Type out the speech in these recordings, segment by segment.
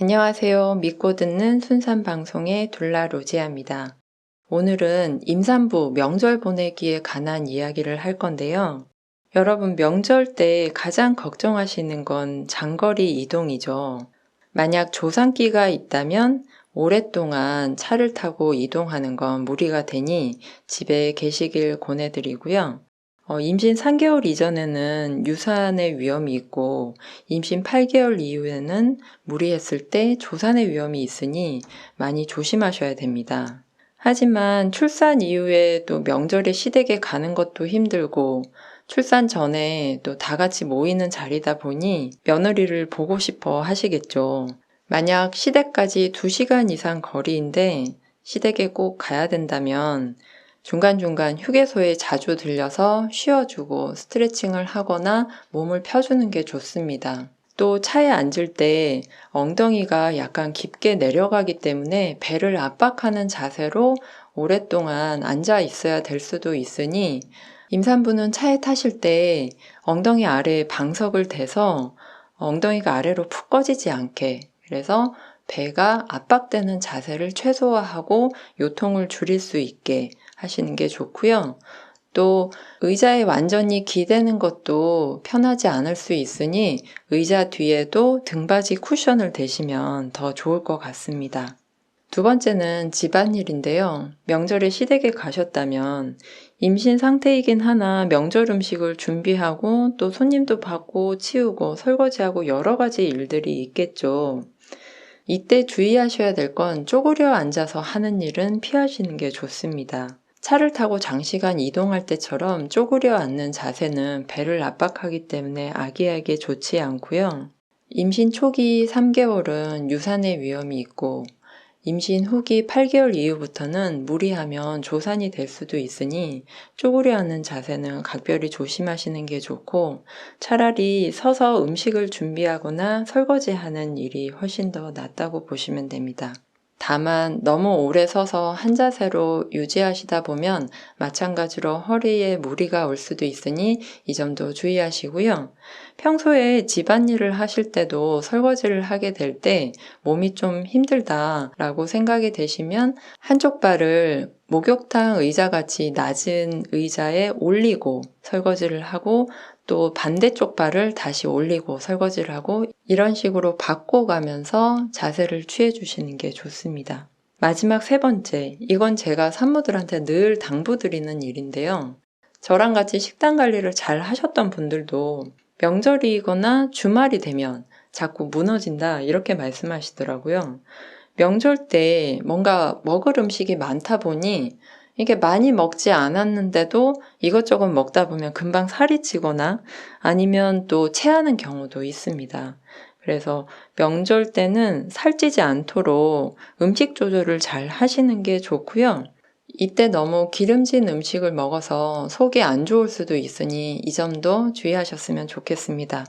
안녕하세요. 믿고 듣는 순산 방송의 둘라 로지아입니다. 오늘은 임산부 명절 보내기에 관한 이야기를 할 건데요. 여러분 명절 때 가장 걱정하시는 건 장거리 이동이죠. 만약 조산기가 있다면 오랫동안 차를 타고 이동하는 건 무리가 되니 집에 계시길 권해드리고요. 어, 임신 3개월 이전에는 유산의 위험이 있고 임신 8개월 이후에는 무리했을 때 조산의 위험이 있으니 많이 조심하셔야 됩니다. 하지만 출산 이후에 또 명절에 시댁에 가는 것도 힘들고 출산 전에 또 다 같이 모이는 자리다 보니 며느리를 보고 싶어 하시겠죠. 만약 시댁까지 2시간 이상 거리인데 시댁에 꼭 가야 된다면 중간중간 휴게소에 자주 들려서 쉬어주고 스트레칭을 하거나 몸을 펴주는 게 좋습니다. 또 차에 앉을 때 엉덩이가 약간 깊게 내려가기 때문에 배를 압박하는 자세로 오랫동안 앉아 있어야 될 수도 있으니 임산부는 차에 타실 때 엉덩이 아래에 방석을 대서 엉덩이가 아래로 푹 꺼지지 않게 그래서 배가 압박되는 자세를 최소화하고 요통을 줄일 수 있게 하시는 게 좋고요. 또 의자에 완전히 기대는 것도 편하지 않을 수 있으니 의자 뒤에도 등받이 쿠션을 대시면 더 좋을 것 같습니다. 두 번째는 집안일인데요. 명절에 시댁에 가셨다면 임신 상태이긴 하나 명절 음식을 준비하고 또 손님도 받고 치우고 설거지하고 여러 가지 일들이 있겠죠. 이때 주의하셔야 될 건 쪼그려 앉아서 하는 일은 피하시는 게 좋습니다. 차를 타고 장시간 이동할 때처럼 쪼그려 앉는 자세는 배를 압박하기 때문에 아기에게 좋지 않고요. 임신 초기 3개월은 유산의 위험이 있고 임신 후기 8개월 이후부터는 무리하면 조산이 될 수도 있으니 쪼그려 앉는 자세는 각별히 조심하시는 게 좋고 차라리 서서 음식을 준비하거나 설거지하는 일이 훨씬 더 낫다고 보시면 됩니다. 다만 너무 오래 서서 한 자세로 유지하시다 보면 마찬가지로 허리에 무리가 올 수도 있으니 이 점도 주의하시고요. 평소에 집안일을 하실 때도 설거지를 하게 될 때 몸이 좀 힘들다라고 생각이 되시면 한쪽 발을 목욕탕 의자 같이 낮은 의자에 올리고 설거지를 하고 또 반대쪽 발을 다시 올리고 설거지를 하고 이런 식으로 바꿔가면서 자세를 취해 주시는 게 좋습니다. 마지막 세 번째, 이건 제가 산모들한테 늘 당부드리는 일인데요. 저랑 같이 식단 관리를 잘 하셨던 분들도 명절이거나 주말이 되면 자꾸 무너진다 이렇게 말씀하시더라고요. 명절 때 뭔가 먹을 음식이 많다 보니 이게 많이 먹지 않았는데도 이것저것 먹다 보면 금방 살이 찌거나 아니면 또 체하는 경우도 있습니다. 그래서 명절 때는 살찌지 않도록 음식 조절을 잘 하시는 게 좋고요. 이때 너무 기름진 음식을 먹어서 속이 안 좋을 수도 있으니 이 점도 주의하셨으면 좋겠습니다.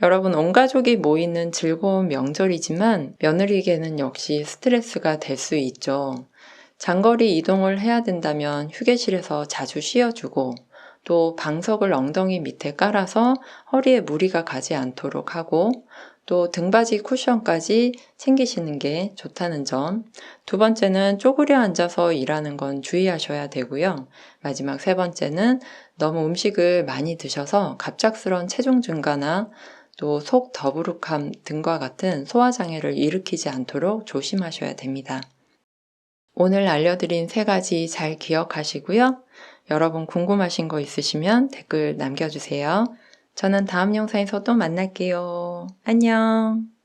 여러분, 온 가족이 모이는 즐거운 명절이지만 며느리에게는 역시 스트레스가 될 수 있죠. 장거리 이동을 해야 된다면 휴게실에서 자주 쉬어주고 또 방석을 엉덩이 밑에 깔아서 허리에 무리가 가지 않도록 하고 또 등받이 쿠션까지 챙기시는 게 좋다는 점. 두 번째는 쪼그려 앉아서 일하는 건 주의하셔야 되고요. 마지막 세 번째는 너무 음식을 많이 드셔서 갑작스러운 체중 증가나 또 속 더부룩함 등과 같은 소화장애를 일으키지 않도록 조심하셔야 됩니다. 오늘 알려드린 세 가지 잘 기억하시고요. 여러분 궁금하신 거 있으시면 댓글 남겨주세요. 저는 다음 영상에서 또 만날게요. 안녕.